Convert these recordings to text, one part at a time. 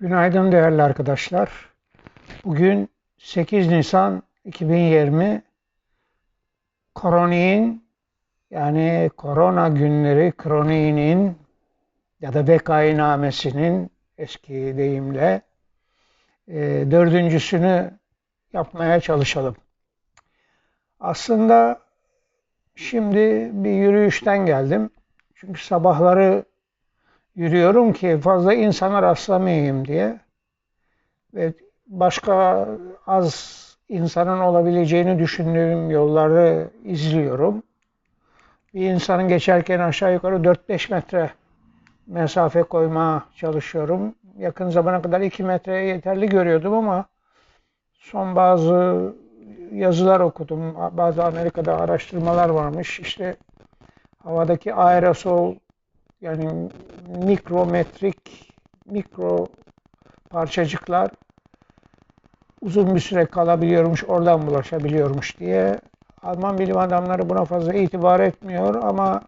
Günaydın değerli arkadaşlar. Bugün 8 Nisan 2020 Koroniğin yani korona günleri kroniğinin ya da vekainamesinin eski deyimle e, dördüncüsünü yapmaya çalışalım. Aslında şimdi bir yürüyüşten geldim. Çünkü sabahları yürüyorum ki fazla insana rastlamayayım diye. Ve başka az insanın olabileceğini düşündüğüm yolları izliyorum. Bir insanın geçerken aşağı yukarı 4-5 metre mesafe koyma çalışıyorum. Yakın zamana kadar 2 metreye yeterli görüyordum ama son bazı yazılar okudum. Bazı Amerika'da araştırmalar varmış. İşte havadaki aerosol yani mikrometrik mikro parçacıklar uzun bir süre kalabiliyormuş, oradan bulaşabiliyormuş diye. Alman bilim adamları buna fazla itibar etmiyor ama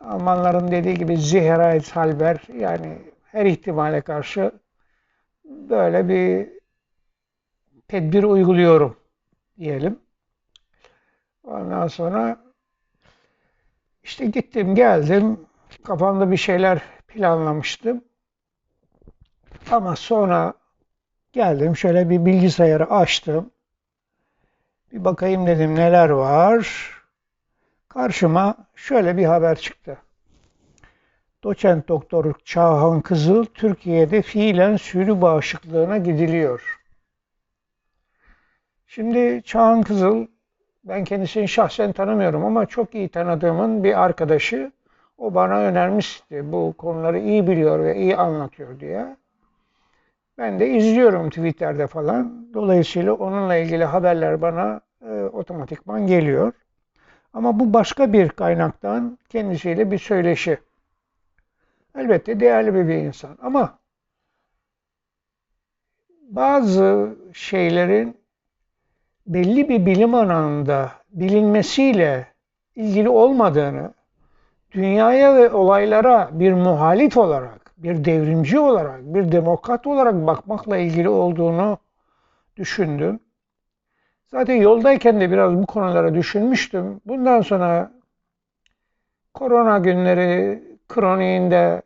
Almanların dediği gibi Sicherheitshalber yani her ihtimale karşı böyle bir tedbir uyguluyorum diyelim. Ondan sonra işte gittim geldim. Kafamda bir şeyler planlamıştım. Ama sonra geldim şöyle bir bilgisayarı açtım. Bir bakayım dedim neler var. Karşıma şöyle bir haber çıktı. Doçent Doktor Çağhan Kızıl Türkiye'de fiilen sürü bağışıklığına gidiliyor. Şimdi Çağhan Kızıl ben kendisini şahsen tanımıyorum ama çok iyi tanıdığımın bir arkadaşı. O bana önermişti. Bu konuları iyi biliyor ve iyi anlatıyor diye. Ben de izliyorum Twitter'de falan. Dolayısıyla onunla ilgili haberler bana e, otomatikman geliyor. Ama bu başka bir kaynaktan kendisiyle bir söyleşi. Elbette değerli bir insan ama bazı şeylerin belli bir bilim alanında bilinmesiyle ilgili olmadığını, dünyaya ve olaylara bir muhalif olarak, bir devrimci olarak, bir demokrat olarak bakmakla ilgili olduğunu düşündüm. Zaten yoldayken de biraz bu konulara düşünmüştüm. Bundan sonra korona günleri kroniğinde,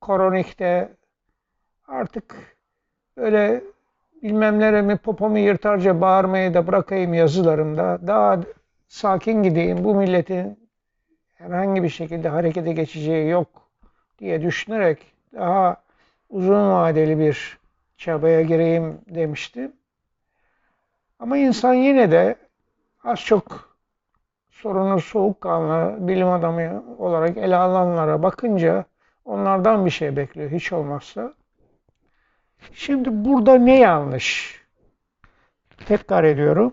kronikte artık öyle bilmem neremi popomu yırtarca bağırmayı da bırakayım yazılarımda. Daha sakin gideyim. Bu milletin herhangi bir şekilde harekete geçeceği yok diye düşünerek daha uzun vadeli bir çabaya gireyim demiştim. Ama insan yine de az çok sorunu soğukkanlı bilim adamı olarak ele alanlara bakınca onlardan bir şey bekliyor hiç olmazsa. Şimdi burada ne yanlış? Tekrar ediyorum.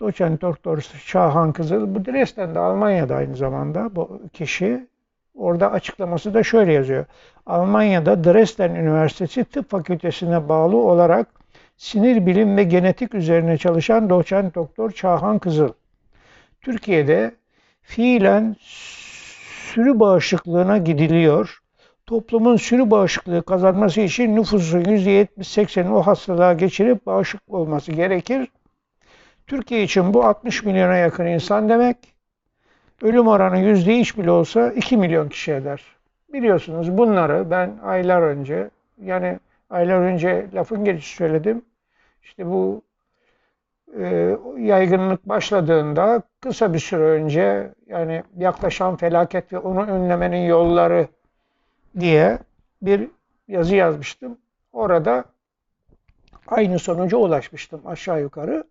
Doçent Doktor Şahan Kızıl, bu Dresden'de Almanya'da aynı zamanda bu kişi. Orada açıklaması da şöyle yazıyor. Almanya'da Dresden Üniversitesi Tıp Fakültesine bağlı olarak sinir bilim ve genetik üzerine çalışan doçent doktor Çağhan Kızıl. Türkiye'de fiilen sürü bağışıklığına gidiliyor toplumun sürü bağışıklığı kazanması için nüfusun %70-80'i o hastalığa geçirip bağışık olması gerekir. Türkiye için bu 60 milyona yakın insan demek. Ölüm oranı yüzde hiç bile olsa 2 milyon kişi eder. Biliyorsunuz bunları ben aylar önce yani aylar önce lafın gelişi söyledim. İşte bu e, yaygınlık başladığında kısa bir süre önce yani yaklaşan felaket ve onu önlemenin yolları diye bir yazı yazmıştım. Orada aynı sonuca ulaşmıştım aşağı yukarı.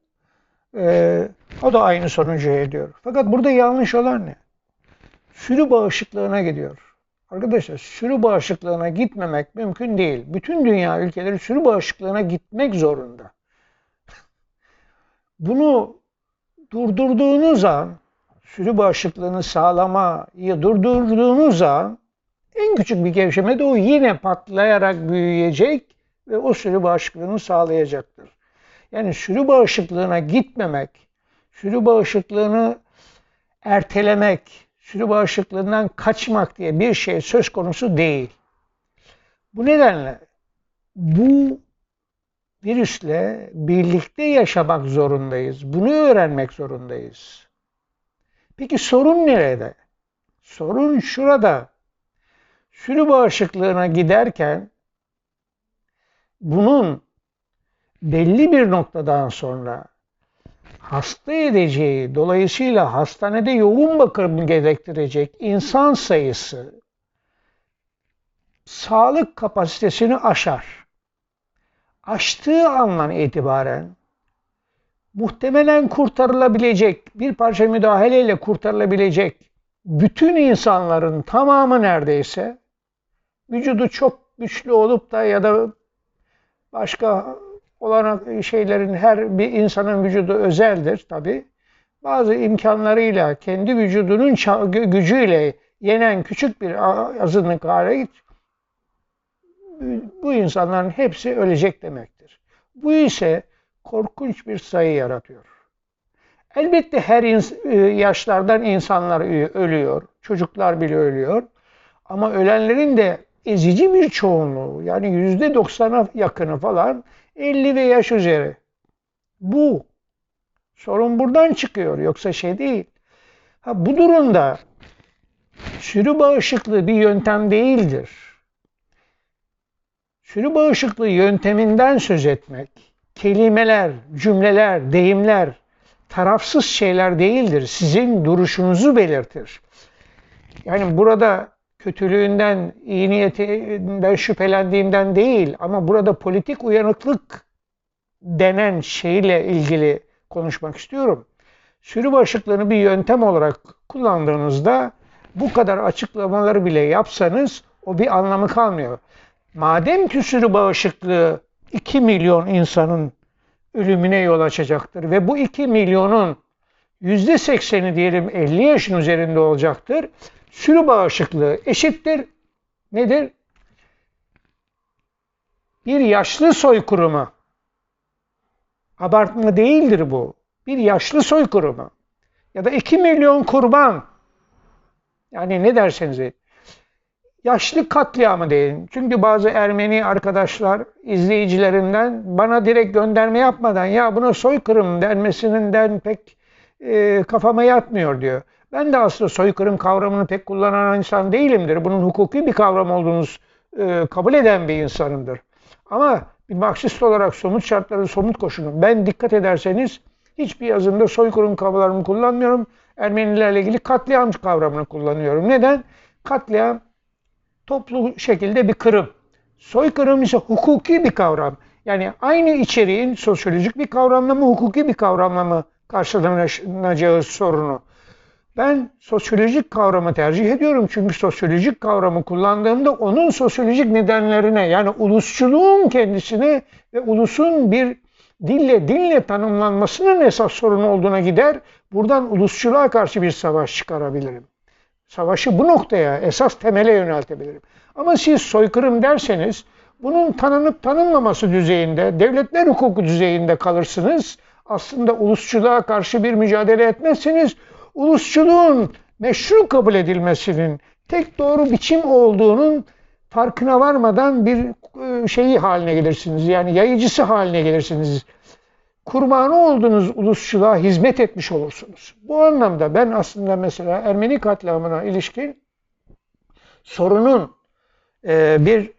Ee, o da aynı sonucu ediyor. Fakat burada yanlış olan ne? Sürü bağışıklığına gidiyor. Arkadaşlar sürü bağışıklığına gitmemek mümkün değil. Bütün dünya ülkeleri sürü bağışıklığına gitmek zorunda. Bunu durdurduğunuz an, sürü bağışıklığını sağlamayı durdurduğunuz an en küçük bir gevşeme de o yine patlayarak büyüyecek ve o sürü bağışıklığını sağlayacaktır. Yani sürü bağışıklığına gitmemek, sürü bağışıklığını ertelemek, sürü bağışıklığından kaçmak diye bir şey söz konusu değil. Bu nedenle bu virüsle birlikte yaşamak zorundayız. Bunu öğrenmek zorundayız. Peki sorun nerede? Sorun şurada. Sürü bağışıklığına giderken bunun belli bir noktadan sonra hasta edeceği, dolayısıyla hastanede yoğun bakım gerektirecek insan sayısı sağlık kapasitesini aşar. Aştığı andan itibaren muhtemelen kurtarılabilecek, bir parça müdahaleyle kurtarılabilecek bütün insanların tamamı neredeyse vücudu çok güçlü olup da ya da başka olanak şeylerin her bir insanın vücudu özeldir tabi. Bazı imkanlarıyla kendi vücudunun gücüyle yenen küçük bir azınlık hale bu insanların hepsi ölecek demektir. Bu ise korkunç bir sayı yaratıyor. Elbette her ins- e, yaşlardan insanlar ölüyor. Çocuklar bile ölüyor. Ama ölenlerin de ezici bir çoğunluğu yani yüzde doksana yakını falan 50 ve yaş üzeri. Bu. Sorun buradan çıkıyor yoksa şey değil. Ha, bu durumda sürü bağışıklığı bir yöntem değildir. Sürü bağışıklığı yönteminden söz etmek, kelimeler, cümleler, deyimler, tarafsız şeyler değildir. Sizin duruşunuzu belirtir. Yani burada kötülüğünden, iyi niyetinden şüphelendiğimden değil ama burada politik uyanıklık denen şeyle ilgili konuşmak istiyorum. Sürü bağışıklığını bir yöntem olarak kullandığınızda bu kadar açıklamaları bile yapsanız o bir anlamı kalmıyor. Madem ki sürü bağışıklığı 2 milyon insanın ölümüne yol açacaktır ve bu 2 milyonun %80'i diyelim 50 yaşın üzerinde olacaktır. Sürü bağışıklığı eşittir. Nedir? Bir yaşlı soykırımı. Abartma değildir bu. Bir yaşlı soykırımı. Ya da 2 milyon kurban. Yani ne derseniz yaşlı katliamı deyin. Çünkü bazı Ermeni arkadaşlar izleyicilerinden bana direkt gönderme yapmadan ya buna soykırım denmesinden pek e, kafama yatmıyor diyor. Ben de aslında soykırım kavramını pek kullanan insan değilimdir. Bunun hukuki bir kavram olduğunu e, kabul eden bir insanımdır. Ama bir Marksist olarak somut şartları, somut koşulu. Ben dikkat ederseniz hiçbir yazımda soykırım kavramını kullanmıyorum. Ermenilerle ilgili katliam kavramını kullanıyorum. Neden? Katliam toplu şekilde bir kırım. Soykırım ise hukuki bir kavram. Yani aynı içeriğin sosyolojik bir kavramla mı, hukuki bir kavramla mı karşılanacağı sorunu. Ben sosyolojik kavramı tercih ediyorum. Çünkü sosyolojik kavramı kullandığımda onun sosyolojik nedenlerine yani ulusçuluğun kendisine ve ulusun bir dille dinle tanımlanmasının esas sorun olduğuna gider. Buradan ulusçuluğa karşı bir savaş çıkarabilirim. Savaşı bu noktaya esas temele yöneltebilirim. Ama siz soykırım derseniz bunun tanınıp tanınmaması düzeyinde, devletler hukuku düzeyinde kalırsınız. Aslında ulusçuluğa karşı bir mücadele etmezseniz ulusçuluğun meşru kabul edilmesinin tek doğru biçim olduğunun farkına varmadan bir e, şeyi haline gelirsiniz. Yani yayıcısı haline gelirsiniz. Kurbanı olduğunuz ulusçuluğa hizmet etmiş olursunuz. Bu anlamda ben aslında mesela Ermeni katliamına ilişkin sorunun e, bir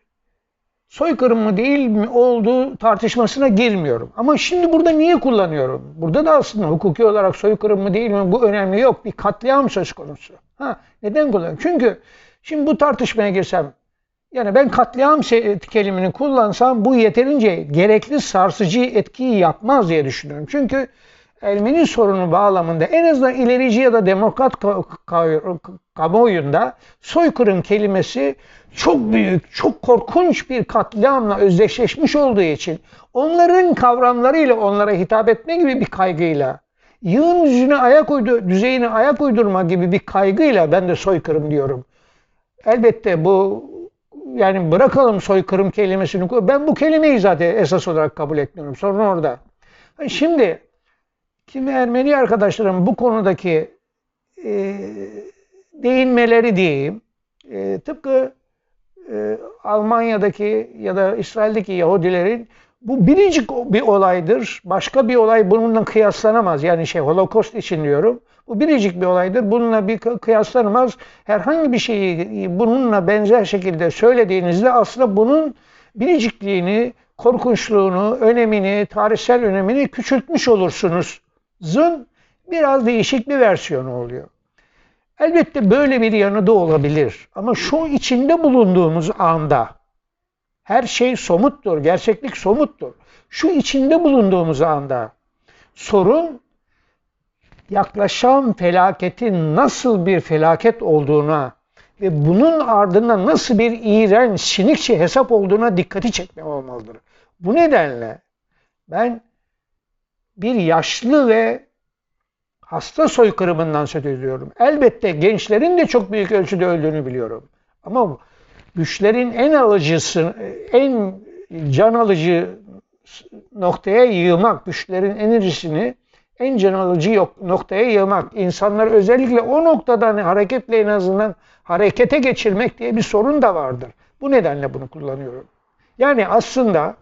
soykırım mı değil mi olduğu tartışmasına girmiyorum. Ama şimdi burada niye kullanıyorum? Burada da aslında hukuki olarak soykırım mı değil mi bu önemli yok. Bir katliam söz konusu. Ha, neden kullanıyorum? Çünkü şimdi bu tartışmaya girsem yani ben katliam kelimini kullansam bu yeterince gerekli sarsıcı etkiyi yapmaz diye düşünüyorum. Çünkü Ermeni sorunu bağlamında en azından ilerici ya da demokrat kamuoyunda soykırım kelimesi çok büyük, çok korkunç bir katliamla özdeşleşmiş olduğu için onların kavramlarıyla onlara hitap etme gibi bir kaygıyla yığın düzeyine ayak uydu, düzeyine ayak uydurma gibi bir kaygıyla ben de soykırım diyorum. Elbette bu yani bırakalım soykırım kelimesini. Ben bu kelimeyi zaten esas olarak kabul etmiyorum. Sorun orada. Şimdi kimi Ermeni arkadaşlarım bu konudaki e, değinmeleri diyeyim. E, tıpkı e, Almanya'daki ya da İsrail'deki Yahudilerin bu biricik bir olaydır. Başka bir olay bununla kıyaslanamaz. Yani şey Holocaust için diyorum. Bu biricik bir olaydır. Bununla bir kıyaslanamaz. Herhangi bir şeyi bununla benzer şekilde söylediğinizde aslında bunun biricikliğini, korkunçluğunu, önemini, tarihsel önemini küçültmüş olursunuz. Zın biraz değişik bir versiyonu oluyor. Elbette böyle bir yanı da olabilir. Ama şu içinde bulunduğumuz anda her şey somuttur, gerçeklik somuttur. Şu içinde bulunduğumuz anda sorun yaklaşan felaketin nasıl bir felaket olduğuna ve bunun ardında nasıl bir iğrenç, sinikçe hesap olduğuna dikkati çekme olmalıdır. Bu nedenle ben bir yaşlı ve hasta soykırımından söz ediyorum. Elbette gençlerin de çok büyük ölçüde öldüğünü biliyorum. Ama güçlerin en alıcısı, en can alıcı noktaya yığmak, güçlerin enerjisini en alıcı noktaya yığmak, insanlar özellikle o noktadan hareketle en azından harekete geçirmek diye bir sorun da vardır. Bu nedenle bunu kullanıyorum. Yani aslında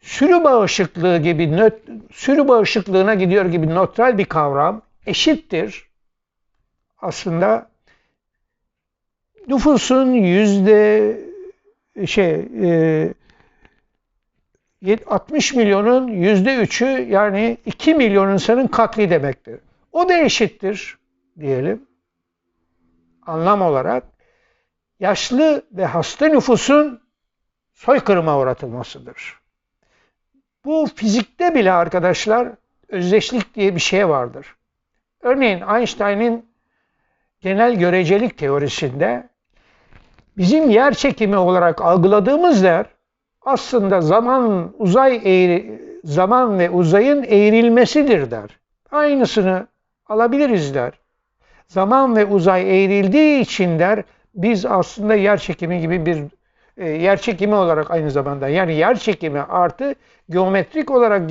sürü bağışıklığı gibi nöt, sürü bağışıklığına gidiyor gibi nötral bir kavram eşittir. Aslında nüfusun yüzde şey e, 60 milyonun yüzde üçü yani 2 milyon insanın katli demektir. O da eşittir diyelim anlam olarak yaşlı ve hasta nüfusun soykırıma uğratılmasıdır. Bu fizikte bile arkadaşlar özdeşlik diye bir şey vardır. Örneğin Einstein'in genel görecelik teorisinde bizim yer çekimi olarak algıladığımız yer aslında zaman uzay eğri, zaman ve uzayın eğrilmesidir der. Aynısını alabiliriz der. Zaman ve uzay eğrildiği için der biz aslında yer çekimi gibi bir e, yer çekimi olarak aynı zamanda yani yer çekimi artı geometrik olarak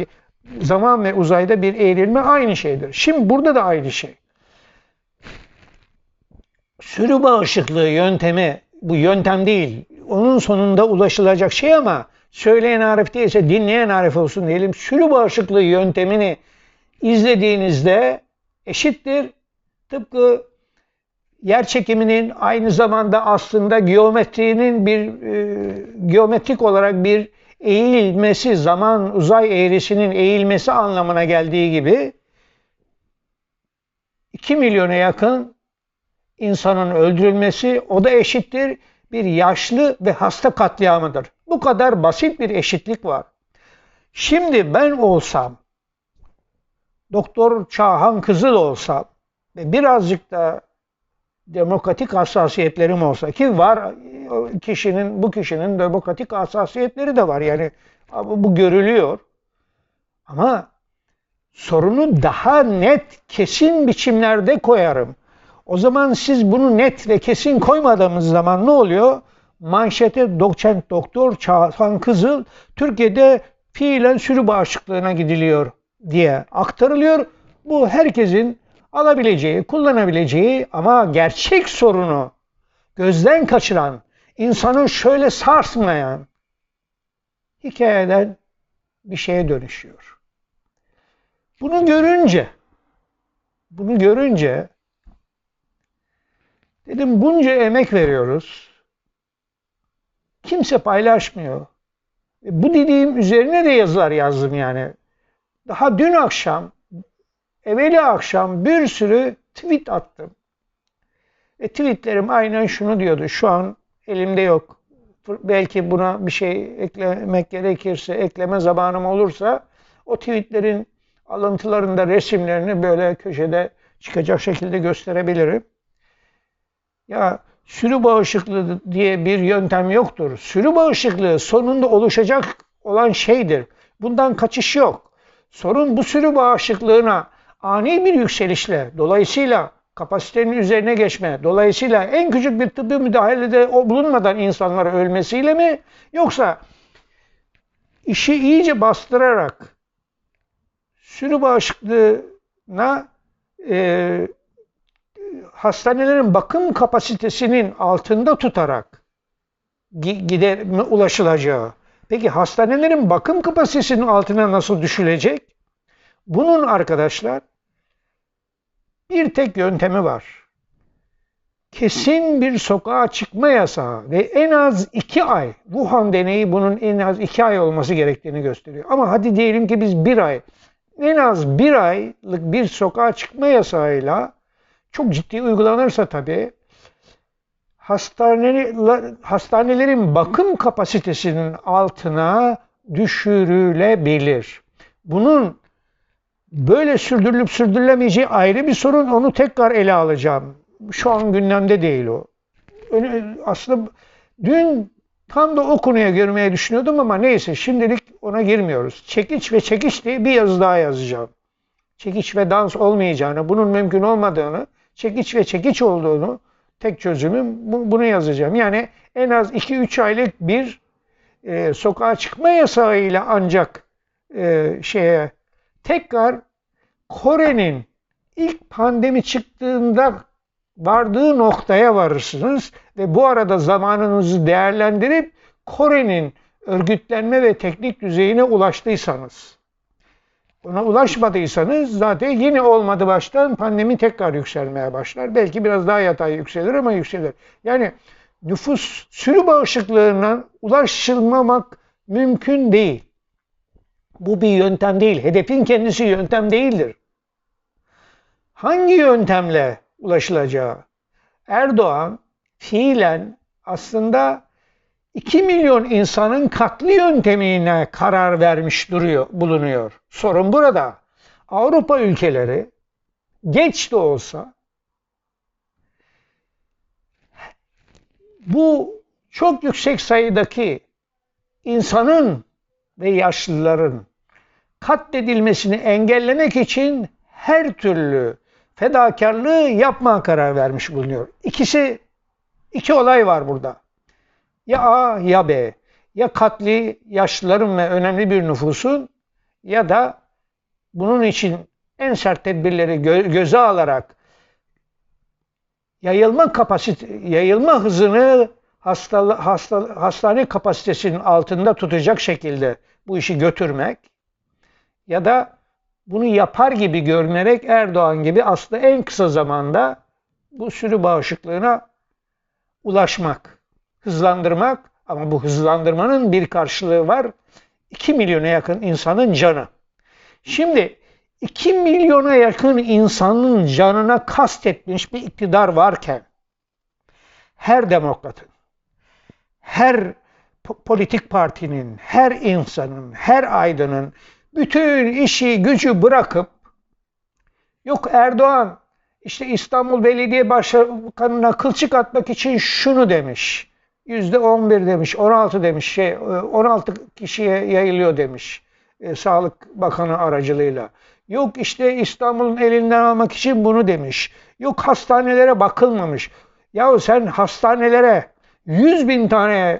zaman ve uzayda bir eğrilme aynı şeydir. Şimdi burada da aynı şey. Sürü bağışıklığı yöntemi bu yöntem değil. Onun sonunda ulaşılacak şey ama söyleyen Arif değilse dinleyen Arif olsun diyelim. Sürü bağışıklığı yöntemini izlediğinizde eşittir. Tıpkı yer çekiminin aynı zamanda aslında geometrinin bir e, geometrik olarak bir eğilmesi, zaman uzay eğrisinin eğilmesi anlamına geldiği gibi 2 milyona yakın insanın öldürülmesi o da eşittir bir yaşlı ve hasta katliamıdır. Bu kadar basit bir eşitlik var. Şimdi ben olsam, Doktor Çağhan Kızıl olsam ve birazcık da demokratik hassasiyetlerim olsa ki var kişinin bu kişinin demokratik hassasiyetleri de var yani bu görülüyor. Ama sorunu daha net, kesin biçimlerde koyarım. O zaman siz bunu net ve kesin koymadığımız zaman ne oluyor? Manşete doçent doktor Çağhan Kızıl Türkiye'de fiilen sürü bağışıklığına gidiliyor diye aktarılıyor. Bu herkesin alabileceği, kullanabileceği ama gerçek sorunu gözden kaçıran, insanı şöyle sarsmayan hikayeden bir şeye dönüşüyor. Bunu görünce, bunu görünce dedim bunca emek veriyoruz. Kimse paylaşmıyor. E, bu dediğim üzerine de yazılar yazdım yani. Daha dün akşam evveli akşam bir sürü tweet attım. E, tweetlerim aynen şunu diyordu. Şu an elimde yok. Belki buna bir şey eklemek gerekirse, ekleme zamanım olursa o tweetlerin alıntılarında resimlerini böyle köşede çıkacak şekilde gösterebilirim. Ya sürü bağışıklığı diye bir yöntem yoktur. Sürü bağışıklığı sonunda oluşacak olan şeydir. Bundan kaçış yok. Sorun bu sürü bağışıklığına ani bir yükselişle dolayısıyla kapasitenin üzerine geçme, dolayısıyla en küçük bir tıbbi müdahalede bulunmadan insanlara ölmesiyle mi yoksa işi iyice bastırarak sürü bağışıklığına e, hastanelerin bakım kapasitesinin altında tutarak gider ulaşılacağı. Peki hastanelerin bakım kapasitesinin altına nasıl düşülecek? Bunun arkadaşlar bir tek yöntemi var. Kesin bir sokağa çıkma yasağı ve en az iki ay, Wuhan deneyi bunun en az iki ay olması gerektiğini gösteriyor. Ama hadi diyelim ki biz bir ay, en az bir aylık bir sokağa çıkma yasağıyla çok ciddi uygulanırsa tabii hastanelerin bakım kapasitesinin altına düşürülebilir. Bunun böyle sürdürülüp sürdürülemeyeceği ayrı bir sorun. Onu tekrar ele alacağım. Şu an gündemde değil o. Aslında dün tam da o konuya görmeye düşünüyordum ama neyse şimdilik ona girmiyoruz. Çekiç ve çekiç diye bir yazı daha yazacağım. Çekiç ve dans olmayacağını, bunun mümkün olmadığını, çekiç ve çekiç olduğunu tek çözümüm bunu yazacağım. Yani en az 2-3 aylık bir e, sokağa çıkma yasağıyla ancak e, şeye tekrar Kore'nin ilk pandemi çıktığında vardığı noktaya varırsınız ve bu arada zamanınızı değerlendirip Kore'nin örgütlenme ve teknik düzeyine ulaştıysanız ona ulaşmadıysanız zaten yine olmadı baştan pandemi tekrar yükselmeye başlar. Belki biraz daha yatay yükselir ama yükselir. Yani nüfus sürü bağışıklığına ulaşılmamak mümkün değil. Bu bir yöntem değil. Hedefin kendisi yöntem değildir. Hangi yöntemle ulaşılacağı? Erdoğan fiilen aslında 2 milyon insanın katli yöntemine karar vermiş duruyor, bulunuyor. Sorun burada. Avrupa ülkeleri geç de olsa bu çok yüksek sayıdaki insanın ve yaşlıların katledilmesini engellemek için her türlü fedakarlığı yapma karar vermiş bulunuyor. İkisi, iki olay var burada. Ya A ya B. Ya katli yaşlıların ve önemli bir nüfusun ya da bunun için en sert tedbirleri gö göze alarak yayılma kapasite yayılma hızını hasta, hasta, hastane kapasitesinin altında tutacak şekilde bu işi götürmek ya da bunu yapar gibi görünerek Erdoğan gibi aslında en kısa zamanda bu sürü bağışıklığına ulaşmak, hızlandırmak ama bu hızlandırmanın bir karşılığı var. 2 milyona yakın insanın canı. Şimdi 2 milyona yakın insanın canına kastetmiş bir iktidar varken her demokratın, her politik partinin, her insanın, her aydının bütün işi gücü bırakıp yok Erdoğan işte İstanbul Belediye Başkanı'na kılçık atmak için şunu demiş. Yüzde 11 demiş, 16 demiş, şey 16 kişiye yayılıyor demiş. E, Sağlık Bakanı aracılığıyla. Yok işte İstanbul'un elinden almak için bunu demiş. Yok hastanelere bakılmamış. Yahu sen hastanelere 100 bin tane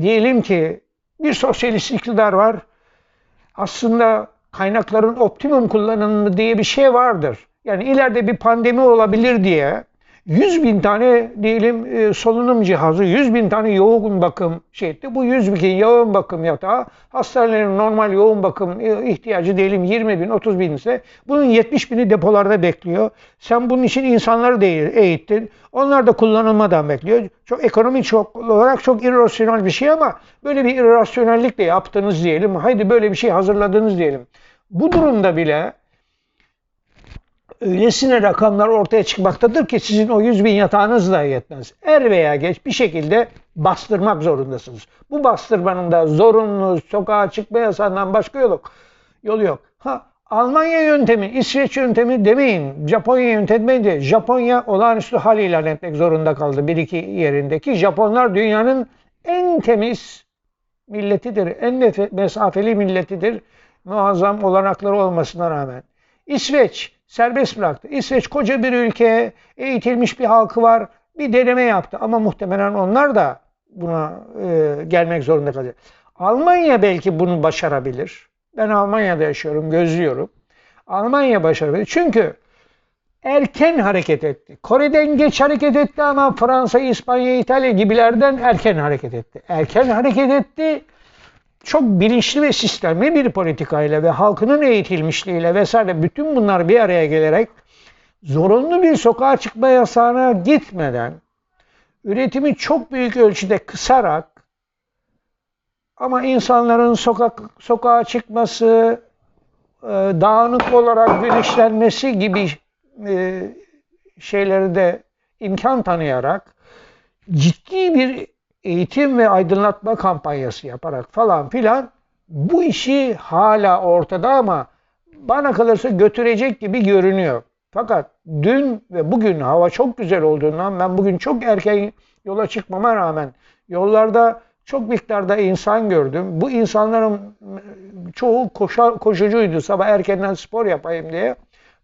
diyelim ki bir sosyalist iktidar var. Aslında kaynakların optimum kullanımı diye bir şey vardır. Yani ileride bir pandemi olabilir diye 100 bin tane diyelim e, solunum cihazı, 100 bin tane yoğun bakım şey etti. Bu 100 bin yoğun bakım yatağı hastanelerin normal yoğun bakım e, ihtiyacı diyelim 20 bin, 30 bin ise bunun 70 bini depolarda bekliyor. Sen bunun için insanları değil, eğittin. Onlar da kullanılmadan bekliyor. Çok ekonomik çok olarak çok irrasyonel bir şey ama böyle bir irrasyonellikle yaptınız diyelim. Haydi böyle bir şey hazırladınız diyelim. Bu durumda bile öylesine rakamlar ortaya çıkmaktadır ki sizin o 100 bin yatağınız da yetmez. Er veya geç bir şekilde bastırmak zorundasınız. Bu bastırmanın da zorunlu sokağa çıkma yasağından başka yolu yok. Yolu yok. Ha, Almanya yöntemi, İsveç yöntemi demeyin. Japonya yöntemi de Japonya olağanüstü hal ilan etmek zorunda kaldı bir iki yerindeki. Japonlar dünyanın en temiz milletidir, en mesafeli milletidir. Muazzam olanakları olmasına rağmen. İsveç serbest bıraktı. İsveç koca bir ülke, eğitilmiş bir halkı var. Bir deneme yaptı ama muhtemelen onlar da buna e, gelmek zorunda kalacak. Almanya belki bunu başarabilir. Ben Almanya'da yaşıyorum, gözlüyorum. Almanya başarabilir. Çünkü erken hareket etti. Kore'den geç hareket etti ama Fransa, İspanya, İtalya gibilerden erken hareket etti. Erken hareket etti. Çok bilinçli ve sistemli bir politikayla ve halkının eğitilmişliğiyle vesaire bütün bunlar bir araya gelerek zorunlu bir sokağa çıkma yasağına gitmeden üretimi çok büyük ölçüde kısarak ama insanların sokak sokağa çıkması, e, dağınık olarak bilinçlenmesi gibi e, şeyleri de imkan tanıyarak ciddi bir eğitim ve aydınlatma kampanyası yaparak falan filan bu işi hala ortada ama bana kalırsa götürecek gibi görünüyor. Fakat dün ve bugün hava çok güzel olduğundan ben bugün çok erken yola çıkmama rağmen yollarda çok miktarda insan gördüm. Bu insanların çoğu koşa, koşucuydu. Sabah erkenden spor yapayım diye.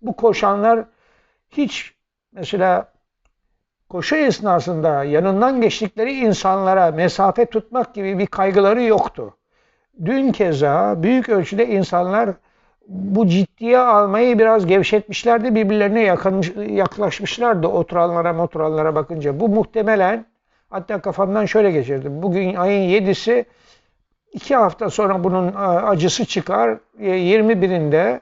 Bu koşanlar hiç mesela koşu esnasında yanından geçtikleri insanlara mesafe tutmak gibi bir kaygıları yoktu. Dün keza büyük ölçüde insanlar bu ciddiye almayı biraz gevşetmişlerdi. Birbirlerine yakın, yaklaşmışlardı oturanlara oturanlara bakınca. Bu muhtemelen hatta kafamdan şöyle geçirdim. Bugün ayın 7'si iki hafta sonra bunun acısı çıkar. 21'inde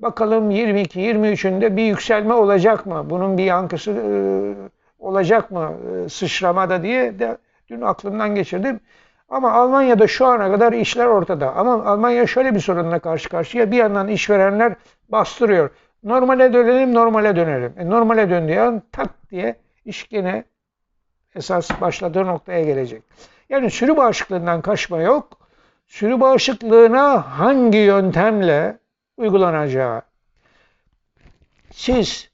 bakalım 22, 23'ünde bir yükselme olacak mı? Bunun bir yankısı e, olacak mı e, sıçramada diye de dün aklımdan geçirdim. Ama Almanya'da şu ana kadar işler ortada. Ama Almanya şöyle bir sorunla karşı karşıya. Bir yandan işverenler bastırıyor. Normale dönelim, normale dönelim. E, normale döndüğü an tak diye iş gene esas başladığı noktaya gelecek. Yani sürü bağışıklığından kaçma yok. Sürü bağışıklığına hangi yöntemle uygulanacağı. Siz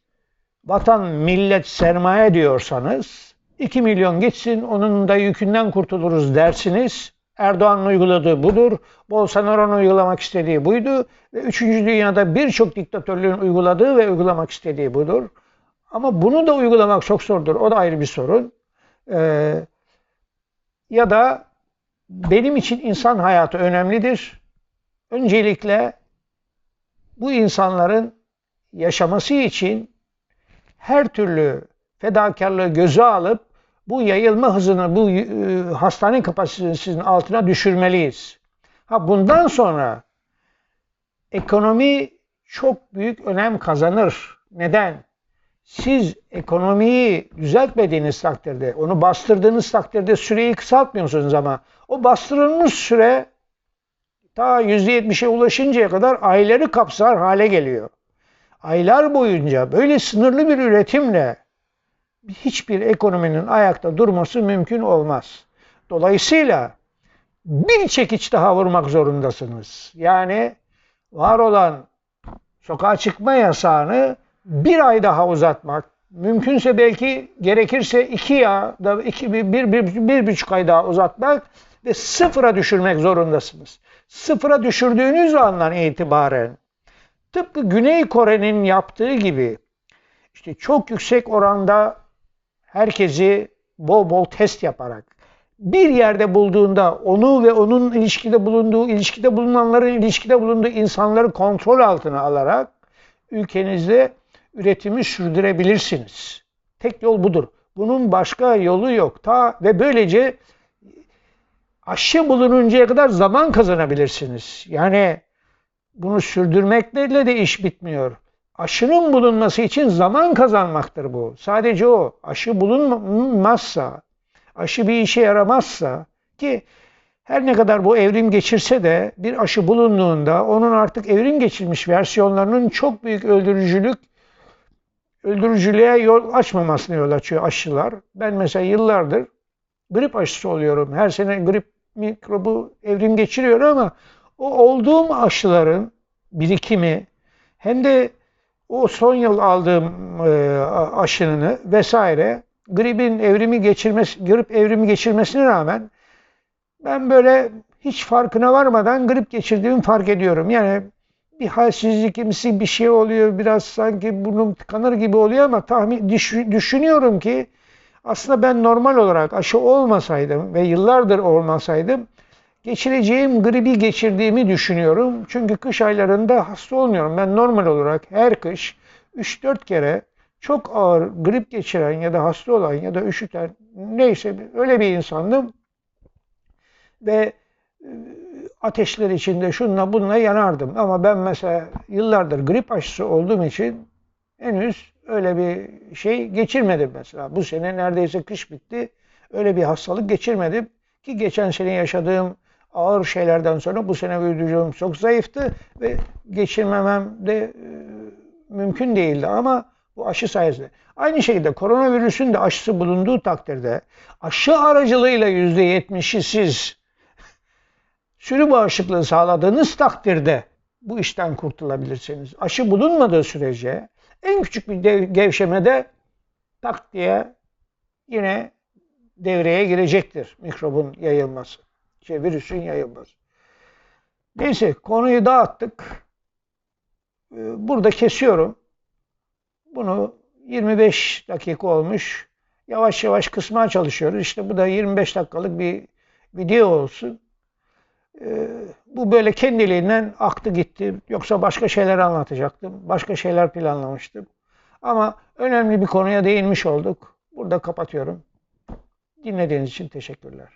vatan, millet, sermaye diyorsanız 2 milyon gitsin onun da yükünden kurtuluruz dersiniz. Erdoğan'ın uyguladığı budur. Bolsonaro'nun uygulamak istediği buydu. Ve 3. dünyada birçok diktatörlüğün uyguladığı ve uygulamak istediği budur. Ama bunu da uygulamak çok zordur. O da ayrı bir sorun. Ee, ya da benim için insan hayatı önemlidir. Öncelikle bu insanların yaşaması için her türlü fedakarlığı göze alıp bu yayılma hızını, bu e, hastane kapasitesinin altına düşürmeliyiz. Ha bundan sonra ekonomi çok büyük önem kazanır. Neden? Siz ekonomiyi düzeltmediğiniz takdirde, onu bastırdığınız takdirde süreyi kısaltmıyorsunuz ama o bastırılmış süre ta %70'e ulaşıncaya kadar ayları kapsar hale geliyor. Aylar boyunca böyle sınırlı bir üretimle hiçbir ekonominin ayakta durması mümkün olmaz. Dolayısıyla bir çekiç daha vurmak zorundasınız. Yani var olan sokağa çıkma yasağını bir ay daha uzatmak, mümkünse belki gerekirse iki ya da iki, bir, bir, bir, bir buçuk ay daha uzatmak ve sıfıra düşürmek zorundasınız. Sıfıra düşürdüğünüz andan itibaren tıpkı Güney Kore'nin yaptığı gibi işte çok yüksek oranda herkesi bol bol test yaparak bir yerde bulduğunda onu ve onun ilişkide bulunduğu, ilişkide bulunanların ilişkide bulunduğu insanları kontrol altına alarak ülkenizde üretimi sürdürebilirsiniz. Tek yol budur. Bunun başka yolu yok. Ta ve böylece aşı bulununcaya kadar zaman kazanabilirsiniz. Yani bunu sürdürmekle de iş bitmiyor. Aşının bulunması için zaman kazanmaktır bu. Sadece o. Aşı bulunmazsa, aşı bir işe yaramazsa ki her ne kadar bu evrim geçirse de bir aşı bulunduğunda onun artık evrim geçirmiş versiyonlarının çok büyük öldürücülük öldürücülüğe yol açmamasına yol açıyor aşılar. Ben mesela yıllardır grip aşısı oluyorum. Her sene grip mikrobu evrim geçiriyor ama o olduğum aşıların birikimi hem de o son yıl aldığım e, aşının vesaire gripin evrimi geçirmesi, grip evrimi geçirmesine rağmen ben böyle hiç farkına varmadan grip geçirdiğimi fark ediyorum. Yani bir halsizlik kimisi bir şey oluyor biraz sanki burnum tıkanır gibi oluyor ama tahmin düşünüyorum ki aslında ben normal olarak aşı olmasaydım ve yıllardır olmasaydım geçireceğim gribi geçirdiğimi düşünüyorum. Çünkü kış aylarında hasta olmuyorum. Ben normal olarak her kış 3-4 kere çok ağır grip geçiren ya da hasta olan ya da üşüten neyse öyle bir insandım. Ve e, ateşler içinde şunla bununla yanardım. Ama ben mesela yıllardır grip aşısı olduğum için henüz öyle bir şey geçirmedim mesela. Bu sene neredeyse kış bitti. Öyle bir hastalık geçirmedim. Ki geçen sene yaşadığım ağır şeylerden sonra bu sene vücudum çok zayıftı ve geçirmemem de e, mümkün değildi ama bu aşı sayesinde. Aynı şekilde koronavirüsün de aşısı bulunduğu takdirde aşı aracılığıyla %70'i siz sürü bağışıklığı sağladığınız takdirde bu işten kurtulabilirsiniz. Aşı bulunmadığı sürece en küçük bir dev, gevşemede tak diye yine devreye girecektir mikrobun yayılması. Şey, virüsün yayılması. Neyse konuyu dağıttık. Ee, burada kesiyorum. Bunu 25 dakika olmuş. Yavaş yavaş kısmaya çalışıyoruz. İşte bu da 25 dakikalık bir video olsun. Ee, bu böyle kendiliğinden aktı gitti. Yoksa başka şeyler anlatacaktım. Başka şeyler planlamıştım. Ama önemli bir konuya değinmiş olduk. Burada kapatıyorum. Dinlediğiniz için teşekkürler.